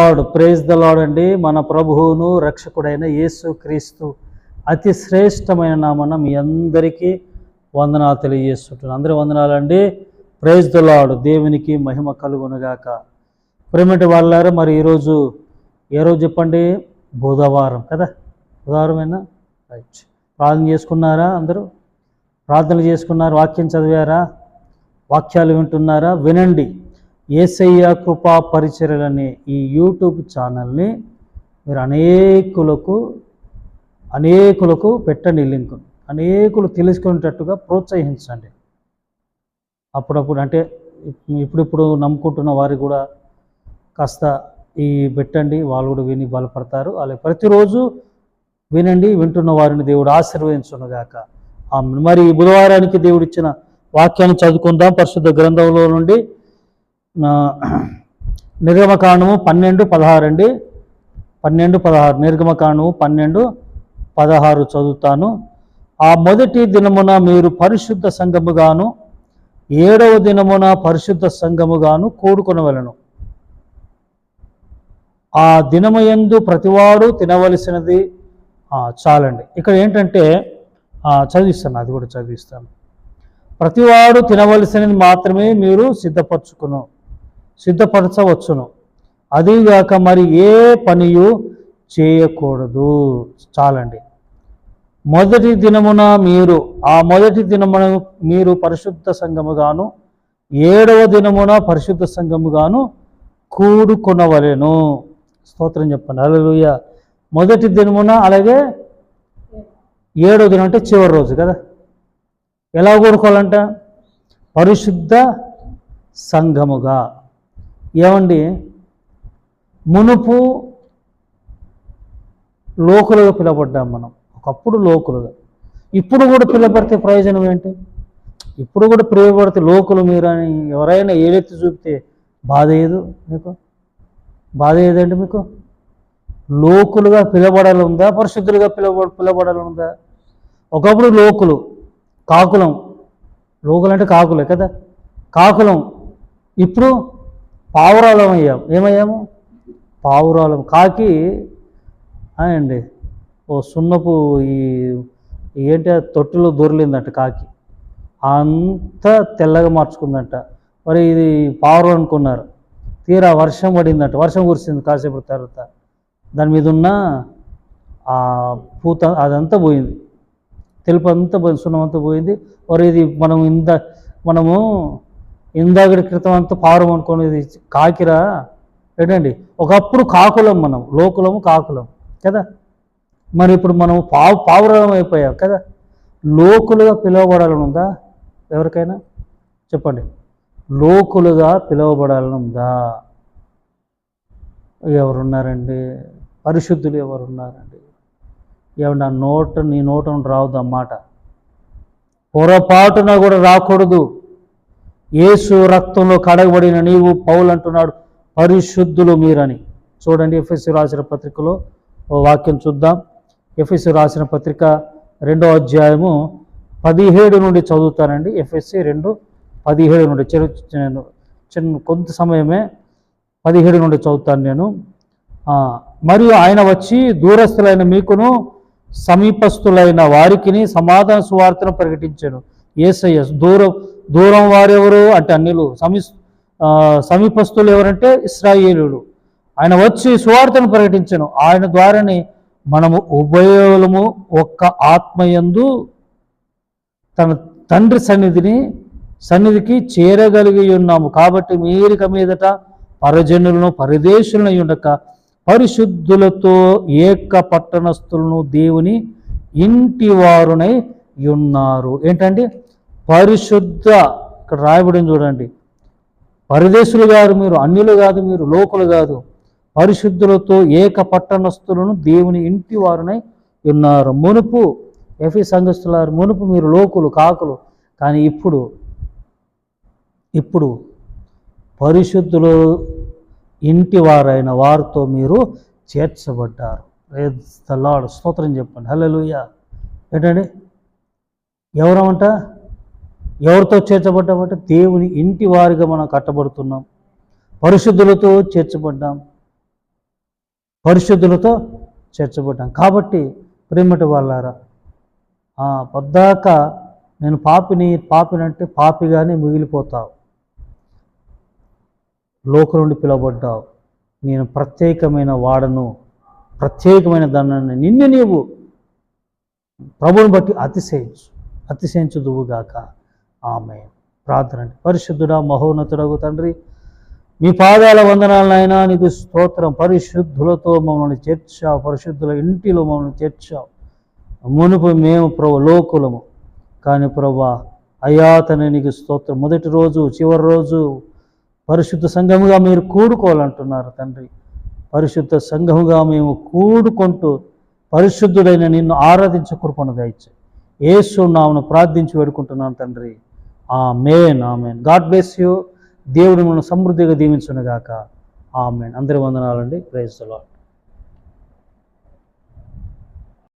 Lord praise the lord అండి. మన ప్రభువును రక్షకుడైన యేసు క్రీస్తు అతి శ్రేష్టమైన నామన మీ అందరికీ వందనాలు తెలియజేస్తుంటున్నాను. అందరి వందనాలండి. ప్రేజ్ ద లార్డ్ దేవునికి మహిమ కలుగునుగాక. ప్రేమటి వాళ్ళారు మరి ఈరోజు ఏ రోజు చెప్పండి? బుధవారం కదా? బుధవారమేనా? రైట్. ప్రార్థన చేసుకున్నారా అందరూ? ప్రార్థనలు చేసుకున్నారు వాక్యం చదివారా? వాక్యాలు వింటున్నారా? వినండి. ఏసయ్య కృపా పరిచర్యలనే ఈ యూట్యూబ్ ఛానల్ని మీరు అనేకులకు అనేకులకు పెట్టండి లింక్. అనేకులు తెలుసుకునేటట్టుగా ప్రోత్సహించండి. అప్పుడప్పుడు అంటే ఇప్పుడిప్పుడు నమ్ముకుంటున్న వారు కూడా కాస్త ఈ పెట్టండి వాళ్ళు కూడా విని బలపడతారు. అలాగే ప్రతిరోజు వినండి వింటున్న వారిని దేవుడు ఆశీర్వదించునుగాక. మరి ఈ బుధవారానికి దేవుడిచ్చిన వాక్యాన్ని చదువుకుందాం పరిశుద్ధ గ్రంథంలో నుండి. నిర్గమకాండము పన్నెండు పదహారు అండి. పన్నెండు పదహారు. నిర్గమకాండము పన్నెండు పదహారు చదువుతాను. ఆ మొదటి దినమున మీరు పరిశుద్ధ సంఘముగాను ఏడవ దినమున పరిశుద్ధ సంఘముగాను కూడుకొనవలను. ఆ దినమయందు ప్రతివాడు తినవలసినది చాలండి. ఇక్కడ ఏంటంటే చదివిస్తాను. అది కూడా చదివిస్తాను. ప్రతివాడు తినవలసినది మాత్రమే మీరు సిద్ధపరచుకును. సిద్ధపరచవచ్చును. అదిగాక మరి ఏ పనియు చేయకూడదు. చాలండి. మొదటి దినమున మీరు ఆ మొదటి దినమున మీరు పరిశుద్ధ సంఘముగాను ఏడవ దినమున పరిశుద్ధ సంఘముగాను కూడుకొనవలెను. స్తోత్రం చెప్పండి. అలలుయ మొదటి దినమున అలాగే ఏడవ దినం అంటే చివరి రోజు కదా? ఎలా కూడుకోవాలంట? పరిశుద్ధ సంఘముగా. ఏమండి? మునుపు లోకులుగా పిలవబడ్డాం మనం. ఒకప్పుడు లోకులుగా. ఇప్పుడు కూడా పిలబడితే ప్రయోజనం ఏంటి? ఇప్పుడు కూడా పిలువబడితే లోకులు మీరు అని ఎవరైనా ఏదైతే చూపితే బాధ ఏదు మీకు? బాధ ఏదండి మీకు? లోకులుగా పిలబడాలి ఉందా? పరిశుద్ధులుగా పిలబ పిలబడాలి ఉందా? ఒకప్పుడు లోకులు కాకులం. లోకులు అంటే కాకులే కదా? కాకులం. ఇప్పుడు పావురాలం అయ్యాము ఏమయ్యాము? పావురాలం. కాకి అండి. ఓ సున్నపు ఈ ఏంటి ఆ తొట్టిలో దొరిలిందంట కాకి. అంత తెల్లగా మార్చుకుందంట. మరి ఇది పావురం అనుకున్నారు. తీరా వర్షం పడిందంట. వర్షం కురిసింది కాసేపు తర్వాత. దాని మీద ఉన్న ఆ పూత అదంతా పోయింది. తెలుపు అంతా పోయింది సున్నం అంతా పోయింది. మరి ఇది మనం ఇంత మనము ఇందాకటి క్రితం అంతా పావురం అనుకునేది కాకిరా ఏంటండి? ఒకప్పుడు కాకులం మనం లోకులము కాకులం కదా? మరి ఇప్పుడు మనం పావు పావురం అయిపోయాం కదా? లోకులుగా పిలువబడాలని ఉందా? ఎవరికైనా? చెప్పండి. లోకులుగా పిలువబడాలని ఉందా? ఎవరున్నారండి? పరిశుద్ధులు ఎవరున్నారండి? ఏమన్నా నోట నీ నోట రావద్దు అన్నమాట పొరపాటున కూడా రాకూడదు. యేసు రక్తంలో కడగబడిన నీవు పౌలు అంటున్నాడు పరిశుద్ధులు మీరని. చూడండి ఎఫ్ఎస్సి రాసిన పత్రికలో వాక్యం చూద్దాం. ఎఫ్ఎస్సి రాసిన పత్రిక రెండో అధ్యాయము పదిహేడు నుండి చదువుతానండి. ఎఫ్ఎస్సి రెండు పదిహేడు నుండి నేను చిన్న కొంత సమయమే పదిహేడు నుండి చదువుతాను నేను. మరియు ఆయన వచ్చి దూరస్థులైన మీకును సమీపస్తులైన వారికిని సమాధాన సువార్తను ప్రకటించాను. ఏసయ్య దూరం దూరం వారెవరు అంటే అన్నిలు సమీ సమీపస్థులు సమీపస్తులు ఎవరంటే ఇస్రాయేలుడు ఆయన వచ్చి సువార్తను ప్రకటించను. ఆయన ద్వారానే మనము ఉభయములము ఒక్క ఆత్మయందు తన తండ్రి సన్నిధిని సన్నిధికి చేరగలిగి ఉన్నాము. కాబట్టి మీరిక మీదట పరజనులను పరిదేశులను ఉండక పరిశుద్ధులతో ఏక పట్టణస్థులను దేవుని ఇంటి వారునై ఉన్నారు. ఏంటండి పరిశుద్ధ ఇక్కడ రాయబడింది చూడండి. పరదేశులు కాదు మీరు అన్యులు కాదు మీరు లోకులు కాదు. పరిశుద్ధులతో ఏక పట్టణస్థులను దేవుని ఇంటి వారునై ఉన్నారు. మునుపు ఎఫీ సంఘస్థులారు మునుపు మీరు లోకులు కాకులు. కానీ ఇప్పుడు ఇప్పుడు పరిశుద్ధులు ఇంటి వారైన వారితో మీరు చేర్చబడ్డారు. లార్డ్ స్తోత్రం చెప్పండి. హల్లెలూయ ఏంటండి? ఎవరమంట? ఎవరితో చేర్చబడ్డామంటే దేవుని ఇంటి వారిగా మనం కట్టబడుతున్నాం. పరిశుద్ధులతో చేర్చబడ్డాం. పరిశుద్ధులతో చేర్చబడ్డాం. కాబట్టి ప్రేమటి వాళ్ళారా ఆ, పొద్దాక నేను పాపిని పాపినంటే పాపిగానే మిగిలిపోతావు. లోక నుండి పిలువబడ్డావు. నేను ప్రత్యేకమైన వాడను ప్రత్యేకమైన దాన్ని నిన్ను నీవు ప్రభుని బట్టి అతిశయించు అతిశయించుదువుగాక. ఆమె ప్రార్థన అండి. పరిశుద్ధుడా మహోన్నతుడగు తండ్రి మీ పాదాల వందనాలనైనా నీకు స్తోత్రం. పరిశుద్ధులతో మమ్మల్ని చేర్చావు పరిశుద్ధుల ఇంటిలో మమ్మల్ని చేర్చావు. మునుపు మేము ప్రభు లోకులము. కానీ ప్రభా అయ్యా నీకు స్తోత్రం. మొదటి రోజు చివరి రోజు పరిశుద్ధ సంఘముగా మీరు కూడుకోవాలంటున్నారు తండ్రి. పరిశుద్ధ సంఘముగా మేము కూడుకుంటూ పరిశుద్ధుడైన నిన్ను ఆరాధించే కృపను దయచే ఏసు నామను ప్రార్థించి వేడుకుంటున్నాను తండ్రి. Amen amen. God bless you దేవుడు మనం సమృద్ధిగా దీవించునుగాక. ఆమెన్. అందరి వందనాలండి. Praise lord